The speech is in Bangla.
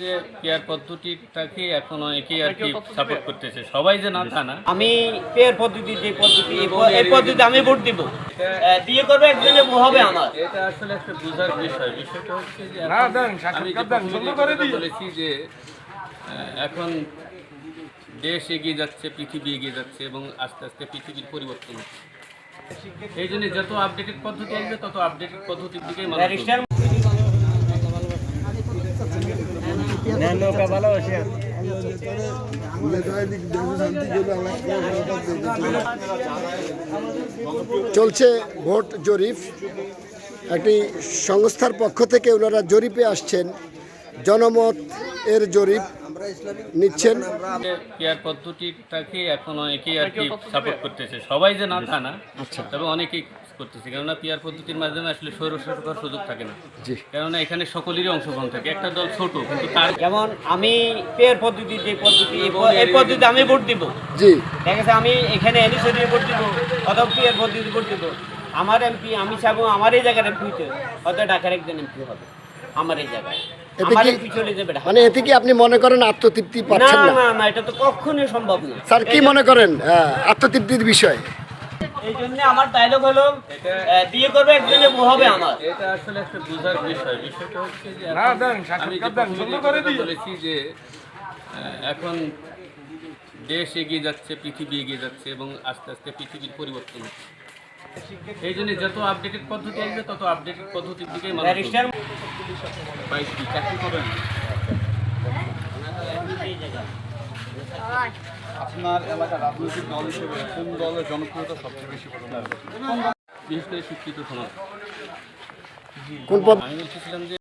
যে পেয়ার পদ্ধতিটাকে এখন অনেকেই আর কি সাপোর্ট করতেছে। সবাই যে না তা না। আমি পেয়ার পদ্ধতি যে পদ্ধতি এই পদ্ধতি আমি ভোট দিব। দিয়ে করবে একজনে হবে আমার। এটা আসলে একটা বোঝার বিষয়। বিষয়টা হচ্ছে যে এখন আমি। বলেছি যে দেশ এগিয়ে যাচ্ছে পৃথিবী এগিয়ে যাচ্ছে এবং আস্তে আস্তে পৃথিবীর পরিবর্তন হচ্ছে। এই জন্য যত আপডেটেড পদ্ধতি আসবে তত আপডেটেড পদ্ধতির দিকে মানুষ চলছে ভোট জরিপ। একটি সংস্থার পক্ষ থেকে ওনারা জরিপে আসছেন। জনমত এর জরিপ নিচ্ছেন। যে পেয়ার পদ্ধতিটাকে এখন অনেকেই আর কি সাপোর্ট করতেছে। সবাই যে না তা না তবে অনেকেই করতেছে। কেননা পেয়ার পদ্ধতির মাধ্যমে আসলে সৌর সরকার সুযোগ থাকে না। জি। কেননা এখানে সকলেরই অংশগ্রহণ থাকে। একটা দল ছোট কিন্তু তার যেমন আমি পেয়ার পদ্ধতি যে পদ্ধতি এই পদ্ধতি আমি ভোট দিব। জি। দেখা গেছে আমি এখানে এনি সরিয়ে ভোট দিব অথবা পেয়ার পদ্ধতি ভোট দিব। আমার এমপি আমি চাবো আমার এই জায়গার এমপি হইতে হয়তো ঢাকার একজন এমপি হবে আমার এই জায়গায়। মানে এতে কি আপনি মনে করেন আত্মতৃপ্তি না পাচ্ছেন না না? না এটা তো কখনোই সম্ভব না। স্যার কি মনে করেন আত্মতৃপ্তির বিষয়? এই জন্য আমার ডায়লগ হলো দিয়ে করবে একজনে হবে আমার। এটা আসলে একটা বোঝার বিষয়। বিষয়টা হচ্ছে যে আমি। বলেছি যে এখন দেশ এগিয়ে যাচ্ছে পৃথিবী এগিয়ে যাচ্ছে এবং আস্তে আস্তে পৃথিবীর পরিবর্তন হচ্ছে। এই জন্য যত আপডেটেড পদ্ধতি আসবে তত আপডেটেড পদ্ধতির দিকে চাকরি করেন আপনার এলাকার রাজনৈতিক দল হিসেবে কোন দলের জনপ্রিয়তা সবচেয়ে বেশি বিশেষ করে শিক্ষিত সমাজ। কোন আমি যে